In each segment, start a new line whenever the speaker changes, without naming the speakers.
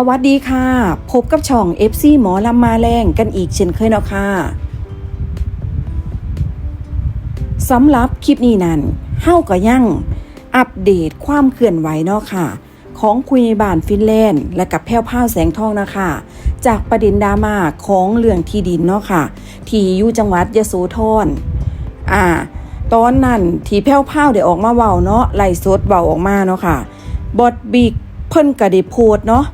สวัสดีค่ะ พบกับช่อง FC หมอลำมาแรงกันอีกเช่นเคยเนาะค่ะสำหรับคลิปนี้นั้นเฮาก็ยังอัปเดตความเคลื่อนไหวเนาะค่ะ ของคุยในบ้านฟินแลนด์ และกับแพ้วผ้าแสงทองนะคะ จากประเด็นดราม่าของเรื่องที่ดินเนาะค่ะ ที่อยู่จังหวัดยะโสธรอ่า ตอนนั้นที่แพ้วผ้าวได้ออกมาเว้าเนาะไล่สดเว้าออกมาเนาะค่ะบอดบิกเพิ่นก็ได้โพสต์เนาะ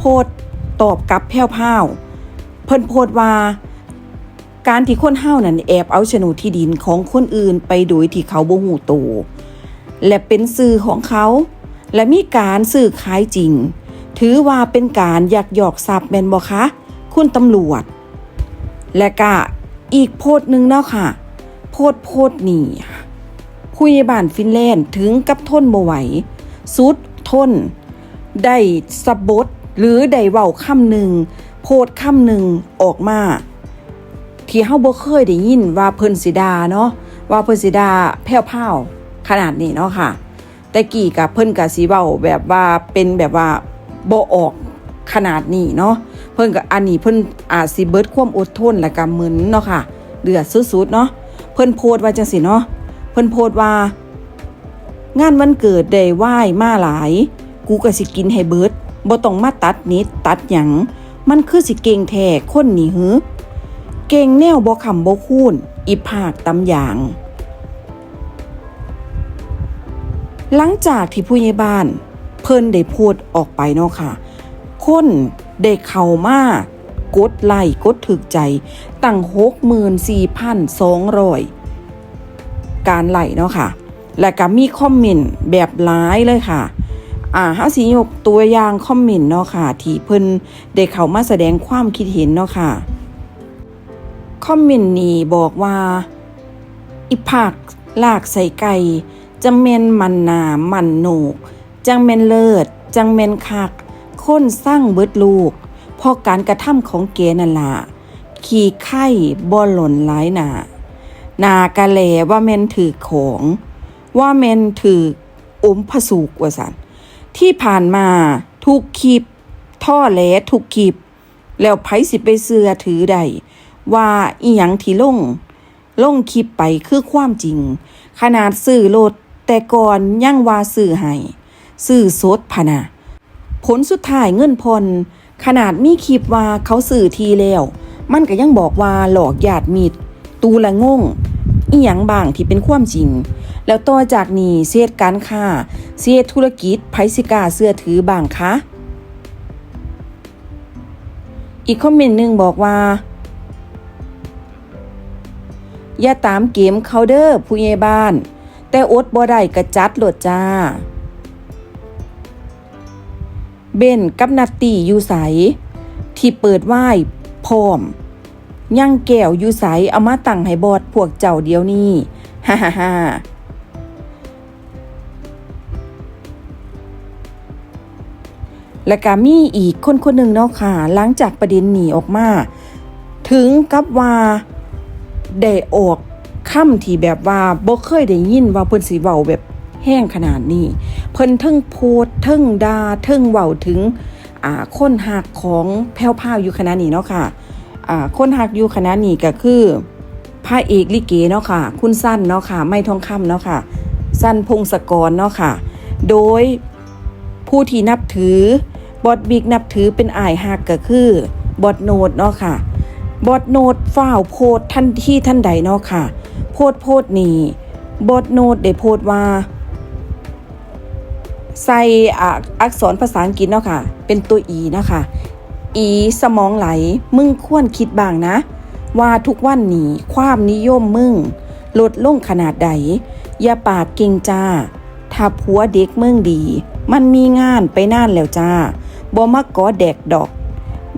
โพสต์ตอบกลับแพ้วๆเพิ่นโพสต์ว่าการที่คนเฮานั่นแอบเอาโฉนดที่ดินของคนอื่นไปโดยที่เขาบ่ฮู้ตัวและเป็นสื่อของเขา และมีการซื้อขายจริง ถือว่าเป็นการยักยอกทรัพย์แม่นบ่คะ คุณตำรวจ และก็อีกโพสต์หนึ่งเนาะค่ะ โพสต์โพสต์นี่ผู้ใหญ่บ้านฟินแลนด์ถึงกับทนบ่ไหวสุดทน ได้สะบด หรือได้เว้าคำหนึ่งโพดคำหนึ่งออกมา ที่เฮาบ่เคยได้ยินว่าเพิ่นสิดาเนาะว่าเพิ่นสิดาแผ่วๆขนาดนี้เนาะค่ะ แต่กี่กับเพิ่นก็สิเว้าแบบว่าเป็นแบบว่าบ่ออกขนาดนี้เนาะเพิ่นก็อันนี้เพิ่นอาจสิเบิดความอดทนและก็มึนเนาะค่ะเดือดสุดๆเนาะเพิ่นโพสต์ว่าจังซี่เนาะเพิ่นโพสต์ว่างานวันเกิดได้ไหว้มาหลาย กูก็สิกินให้เบิด บ่ต้องมาตัดนิดตัดหยัง มันคือสิเก่งแท้คนนี่หือ เก่งแนวบ่คำบ่คูนอีภาคตำอย่าง หลังจากที่ผู้ใหญ่บ้าน เพิ่นได้พูดออกไปเนาะค่ะ คนได้เข้ามากดไลค์กดถึกใจ ตั้ง64,200การไลค์เนาะค่ะ และก็มีคอมเมนต์แบบหลายเลยค่ะ อ่าเฮาสิยกตัวอย่างคอมเมนต์เนาะค่ะ ที่เพิ่นได้เข้ามาแสดงความคิดเห็นเนาะค่ะ คอมเมนต์นี้บอกว่าอีผักลากใส่ไก่จังเมนมันหนามันโหนก จังเมนเลิศ จังเมนคัก คนสร้างเบิดลูกพอการกระทำของเกนั่นละขี่ไข่บ่หล่นหลายหนานากะแลว่าแมนถือของ ว่าแมนถืออมพสูกว่าสัน ที่ผ่านมาทุกคลิปท่อแหลทุกคลิป แล้วไผสิไปเสือถือใดว่าอีหยังที่ลงลงคลิปไปคือความจริง ขนาดสื่อโลดแต่ก่อนยังว่าสื่อให้สื่อสดพนะผลสุดท้ายเงินพรขนาดมีคลิปว่าเขาสื่อทีแล้ว มันก็ยังบอกว่าหลอกญาติมิตรตูละงง อีหยังบางที่เป็นความจริง แล้วต่อจากนี้เสียดการค้าเสียดธุรกิจไพสิกาเสื้อถือบางคะ อีกคอมเมนต์หนึ่งบอกว่า อย่าตามเกมเขาเด้อผู้ใหญ่บ้าน แต่อดบ่ได้กระจัดโหลดจ้า เบนกับนัตตีอยู่ใสที่เปิดไหว้พร้อม ย่างแก้วอยู่ใสเอามาตั้งให้บอดพวกเจ้าเดียวนี้ฮ่าฮ่าฮ่าและก็มีอีกคนคนหนึ่งเนาะค่ะ หลังจากประเด็นหนีออกมา ถึงกับว่าได้ออกคำที่แบบว่าบ่เคยได้ยินว่าเพิ่นสิเว้าแบบแห้งขนาดนี้ เพิ่นเทิงโพดเทิงดาเทิงเว้าถึงอ่าคนหักของแพ้วพราวอยู่ขนาดนี้เนาะค่ะ คนหักอยู่ขนาดนี้ก็คือพระเอกลิเกเนาะค่ะ คุณสั้นเนาะค่ะ ไม่ทองคำเนาะค่ะ สั้นพงศกรเนาะค่ะ โดยผู้ที่นับถือบอดบิกนับถือเป็นอายหักก็คือบอดโนดเนาะค่ะบอดโนดฝ้าวโพดท่านที่ท่านใดเนาะค่ะ โพดโพดนี่บอดโนดได้โพดว่าใส่อักษรภาษาอังกฤษเนาะค่ะ เป็นตัว e นะคะ e สมองไหล มึงควรคิดบ้างนะ ว่าทุกวันนี้ความนิยมมึง ลดลงขนาดใด อย่าปากเก่งจ้า ถ้าผัวเด็กมืองดี มันมีงานไปน่านแล้วจ้าบ่มากอแดกดอก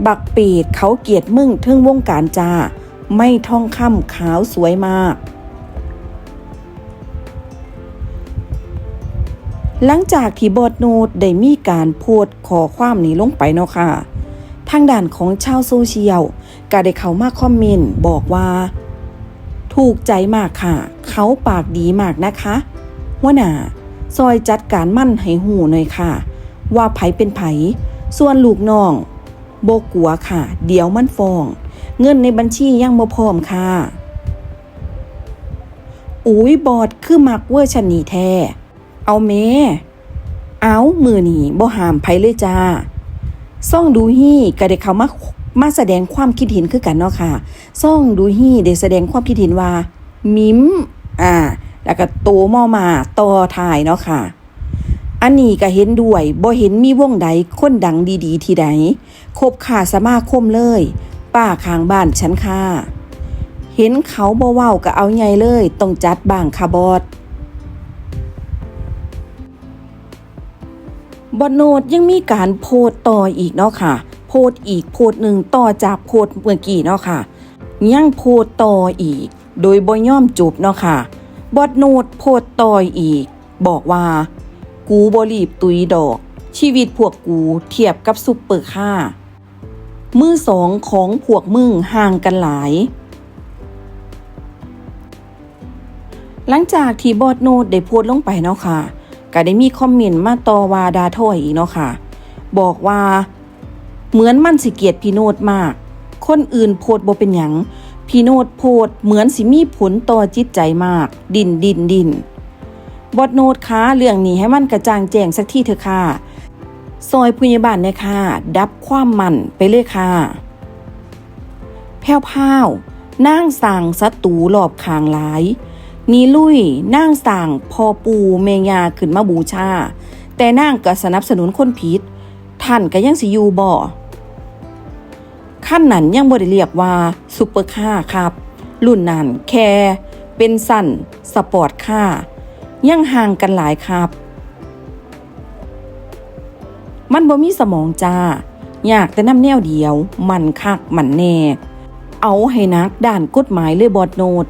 บักปีดเขาเกียดมึงทึ่งวงการจ้า ไม่ท่องค่ำขาวสวยมากหลังจากที่บอดโนดได้มีการพสต์ขอความนี้ลงไปเนาะค่ะ ทางด้านของชาวโซเชียลก็ได้เข้ามาคอมเมนต์บอกว่า ถูกใจมากค่ะ เขาปากดีมากนะคะหัวหน้าซอยจัดการมั่นให้หูหน่อยค่ะ ว่าไผเป็นไผ ส่วนลูกน้องโบกัวค่ะ เดี๋ยวมันฟ้อง เงินในบัญชียังบ่พร้อมค่ะอุ้ยบอดคือมักเวอร์ชันนี้แท้ เอาเม เอามือหนีบ่หามไผเลยจ้า ซ่องดูฮี่ก็ได้เขามามาแสดงความคิดเห็นคือกันเนาะค่ะ ซ่องดูฮี่ได้แสดงความคิดเห็นว่า มิมอ่า แล้วก็โตมอมาต่อถ่ายเนาะค่ะ อันนี้ก็เห็นด้วยบ่เห็นมีวงใดคนดังดีๆ ที่ใดคบขาสมาคมเลย ป้าข้างบ้านฉันค่ะ เห็นเขาบ่เว้าก็เอาใหญ่เลยต้องจัดบ้างค่ะบอด บอดโนดยังมีการโพสต์ต่ออีกเนาะค่ะ โพสต์อีกโพสต์หนึ่งต่อจากโพสต์เมื่อกี้เนาะค่ะ ยังโพสต์ต่ออีก โดยบ่ย่อมจบเนาะค่ะ บอดโนดโพสต์ต่ออีก บอกว่า กูบรีบตุยดอก ชีวิตพวกกูเทียบกับซุปเปอร์ค่า มือสองของพวกมึงห่างกันหลาย หลังจากที่บอดโนดได้โพสต์ลงไปเนาะค่ะ ก็ได้มีคอมเมนต์มาต่อว่าดาโทอยอีกเนาะค่ะ บอกว่า เหมือนมันสิเกียดพี่โนดมาก คนอื่นโพดบ่เป็นหยังพี่โนดโพดเหมือนสิมีผลต่อจิตใจมาก ดินดินดินบอดโนดคะเรื่องนี้ให้มันกระจ่างแจ้งสักที่เถอะค่ะซอยพยบาลเนี่ยค่ะ ดับความมันไปเลยค่ะ แพ้วพาวนั่งสั่งศัตรูหลอบคางหลาย นีลุยนั่งสั่งพอปูเมยาขึ้นมาบูชา แต่นั่งก็สนับสนุนคนผิด ท่านก็ยังสิอยู่บ่ขั้นนั้นยังบ่ได้เรียกว่าซุปเปอร์ค่าครับ รุ่นนั้นแค่เป็นสั้นสปอร์ตค่า ยังห่างกันหลายครับ มันบ่มีสมองจ้า อยากแต่น้ำแนวเดียว มันคักมันแน่ เอาให้นักด่านกฎหมายเลยบอดโนด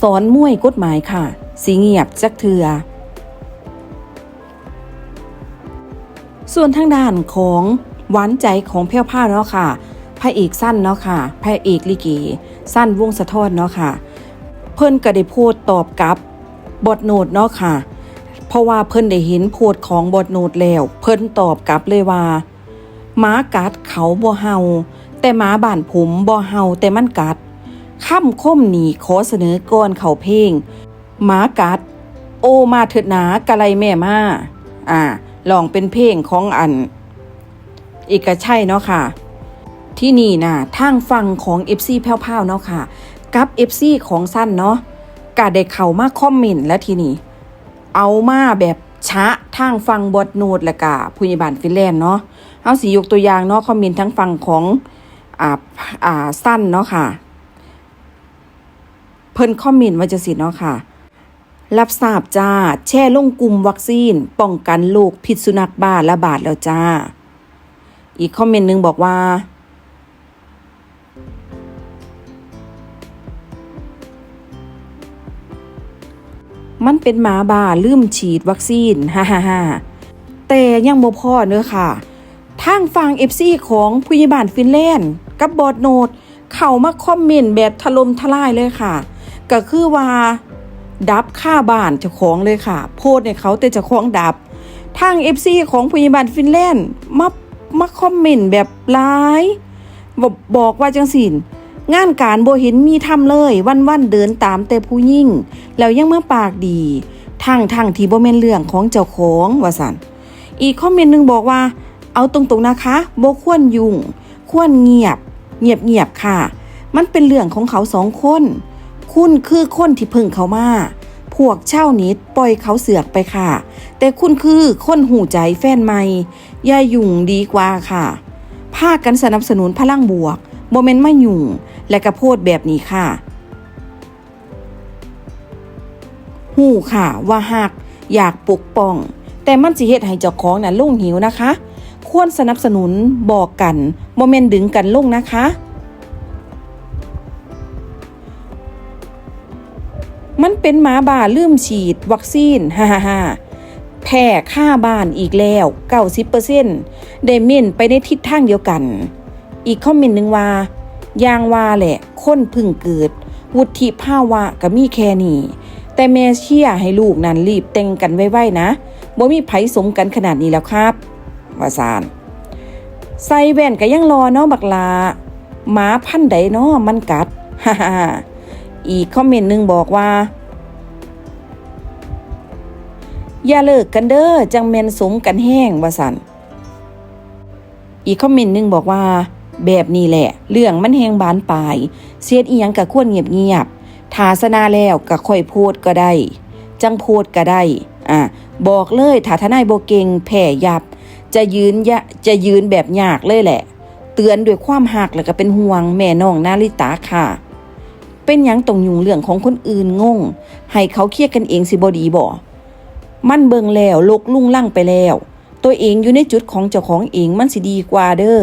สอนมวยกฎหมายค่ะ สีเงียบจักเถือ ส่วนทางด้านของหวานใจของแพ้วผ้าเนาะค่ะพระเอกสั้นเนาะค่ะพระเอกลิเกสั้นวงสะท้อนเนาะค่ะ เพิ่นก็ได้พสต์ตอบกลับบทโนดเนาะค่ะ เพราะว่าเพิ่นได้เห็นพสต์ของบทโนดแล้ว เพิ่นตอบกลับเลยว่าหมากัดเขาบ่เฮาแต่หมาบ้านผมบ่เฮาแต่มันกัด ค่ำคมหนีขอเสนอก่อนเขาเพลงหมากัด โอมาเถิดหนากะไรแม่มาอ่าลองเป็นเพลงของอันเอกชัยเนาะค่ะ ที่นี่นะทางฟังของ FC แพ้วๆเนาะค่ะ กับ FC ของสั้นเนาะก็ได้เข้ามาคอมเมนต์แล้วทีนี้เอามาแบบชะทางฟังบทโนดและกะผู้ใหญ่บ้านฟินแลนด์เนาะเอาสิยกตัวอย่างเนาะคอมเมนต์ทั้งฟังของอ่าอ่าสั้นเนาะค่ะ เพิ่นคอมเมนต์ว่าจะสิเนาะค่ะ รับทราบจ้า แช่ลงกลุ่มวัคซีน ป้องกันโรคพิษสุนัขบ้าระบาดแล้วจ้า อีกคอมเมนต์หนึ่งบอกว่ามันเป็นหมาบ้าลืมฉีดวัคซีนฮ่าฮ่าฮ่าแต่ยังบ่พ่อเนื้อค่ะ ทางฟังเอฟซีของผู้ใหญ่บ้านฟินแลนด์ กับบอดโนด เข้ามาคอมเมนต์แบบถล่มทลายเลยค่ะ ก็คือว่า ดับค่าบ้านเจ้าของเลยค่ะ โพดในเขาแต่เจ้าของดับ ทาง FC ของพยาบาลฟินแลนด์มามาคอมเมนต์แบบร้ายบอกบอกว่าจังสินงานการโบเห็นมีทำเลย วันวันเดินตามแต่ผู้ยิ่ง แล้วยังมาปากดีทางทางที่บ่แม่นเรื่องของเจ้าของว่าสันอีกคอมเมนต์หนึงบอกว่า เอาตรงๆนะคะโบควรยุ่ง ควรเงียบ เงียบเงียบค่ะ มันเป็นเรื่องของเขาสองคน คุณคือคนที่พึ่งเขามา พวกเช่านิดปล่อยเขาเสือกไปค่ะ แต่คุณคือคนหูใจแฟนใหม่อย่ายุ่งดีกว่าค่ะพาคกันสนับสนุนพลังบวกโมเมนต์ไม่ยุ่งและกระโพดแบบนี้ค่ะหูค่ะว่าหักอยากปกป้อง แต่มันสิเฮ็ดให้เจ้าของน่ะลงหิวนะคะ ควรสนับสนุนบอกกันโมเมนต์ดึงกันลงนะคะ มันเป็นหมาบ้าลืมฉีด วัคซีนฮ่าฮ่าฮ่าแพ้ค่าบ้านอีกแล้ว90%ได้เม่นไปในทิศทางเดียวกัน อีกคอมเมนหนึ่งว่า ยางว่าแหละคนพึ่งเกิด วุฒิภาวะก็มีแค่นี้แต่แม่เชียให้ลูกนั้นรีบแต่งกันไว้ๆนะบ่มีไผสมกันขนาดนี้แล้วครับว่าซานใส่แว่นก็ยังรอเนาะบักลาหมาพันใดเนาะมันกัดฮ่าฮ่า อีกคอมเมนต์หนึ่งบอกว่า อย่าเลิกกันเด้อจังแมนสมกันแห้งว่าสันอีกคอมเมนต์หนึ่งบอกว่า แบบนี้แหละ เรื่องมันแหงบานปลายเสียดอีหยังกะควรเงียบเงียบๆทาสนาแล้วกะค่อยโพดก็ได้ จังโพดก็ได้อะบอกเลยถ้าทนายโบเกงแผ่ยับ จะยืนยะจะยืนแบบยากเลยแหละ เตือนด้วยความหักแล้วก็เป็นห่วงแม่น้องนาริตาค่ะ เป็นยังตรงยุงเรื่องของคนอื่นงง ให้เขาเครียดกันเองสิบดีบ่ มันเบิงแล้วลกลุ่งลั่งไปแล้ว ตัวเองอยู่ในจุดของเจ้าของเองมันสิดีกว่าเด้อ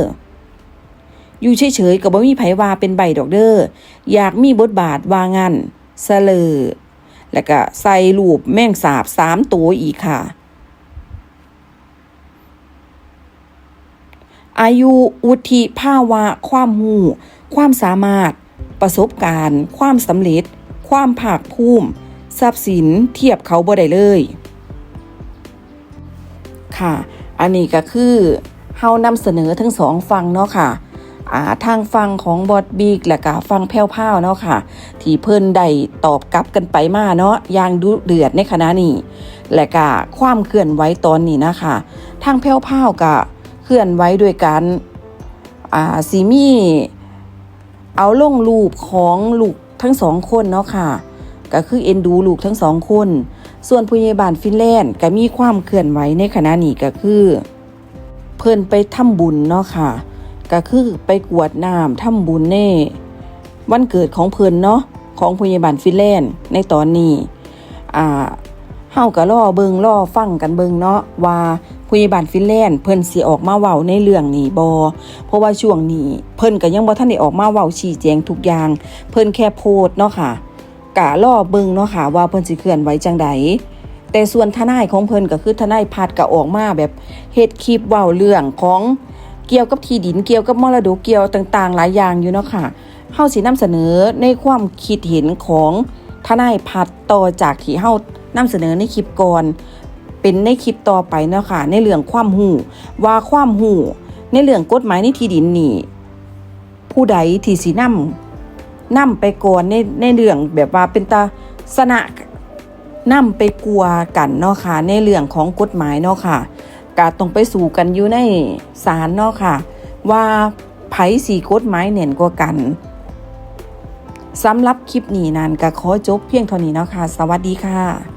อยู่เฉยๆก็บ่มีไผว่าเป็นใบดอกเด้อ อยากมีบทบาทวางันเสลอแล้วก็ใส่รูปแม่งสาบสามตัวอีกค่ะ อายุวุฒิภาวะ ความหู ความสามารถ ประสบการณ์ ความสำเร็จ ความภาคภูมิ ทรัพย์สินเทียบเขาบ่ได้เลย ค่ะ อันนี้ก็คือเฮานำเสนอทั้งสองฟังเนาะค่ะอ่าทางฟังของบอดบีกและก็ฟังแพ้วๆเนาะค่ะ ที่เพิ่นได้ตอบกลับกันไปมาเนาะอย่างดุเดือดในขณะนี้และก็ความเคลื่อนไหวตอนนี้นะคะทางแพ้วๆก็เคลื่อนไหวด้วยกันอ่าสีมี่ เอาลงรูปของลูกทั้งสองคนเนาะค่ะ ก็คือเอ็นดูลูกทั้งสองคน ส่วนผู้ใหญ่บ้านฟินแลนด์ก็มีความเคลื่อนไหวในขณะนี้ก็คือ เพิ่นไปทำบุญเนาะค่ะ ก็คือไปกวดน้ำทำบุญเน่วันเกิดของเพิ่นเนาะของผู้ใหญ่บ้านฟินแลนด์ในตอนนี้ อ่าเฮาก็รอเบิงรอฟังกันเบิงเนาะว่า ผู้ใหญ่บ้านฟินแลนด์เพิ่นสิออกมาเว้าในเรื่องนี้บ่เพราะว่าช่วงนี้เพิ่นก็ยังบ่ทันได้ออกมาเว้าชี้แจงทุกอย่าง เพิ่นแค่โพสต์เนาะค่ะกะรอเบิงเนาะค่ะว่าเพิ่นสิเคลื่อนไหวจังใดแต่ส่วนทนายของเพิ่นก็คือทนายพัดก็ออกมาแบบเฮ็ดคลิปเว้าเรื่องของเกี่ยวกับที่ดินเกี่ยวกับมรดกเกี่ยวต่าง ๆ หลายอย่างอยู่เนาะค่ะเฮาสินำเสนอในความคิดเห็นของทนายพัดต่อจากที่เฮานำเสนอในคลิปก่อน เป็นในคลิปต่อไปเนาะค่ะในเรื่องความหูว่าความหูในเรื่องกฎหมายในที่ดินนี่ผู้ใดที่สินำนำไปก่อนในในเรื่องแบบว่าเป็นตาสนะนำไปกลัวกันเนาะค่ะในเรื่องของกฎหมายเนาะค่ะกาต้องไปสู่กันอยู่ในศาลเนาะค่ะ ว่าไผสีกฎหมายเน่นกว่ากันสำหรับคลิปนี้นั้นก็ขอจบเพียงเท่านี้เนาะค่ะ สวัสดีค่ะ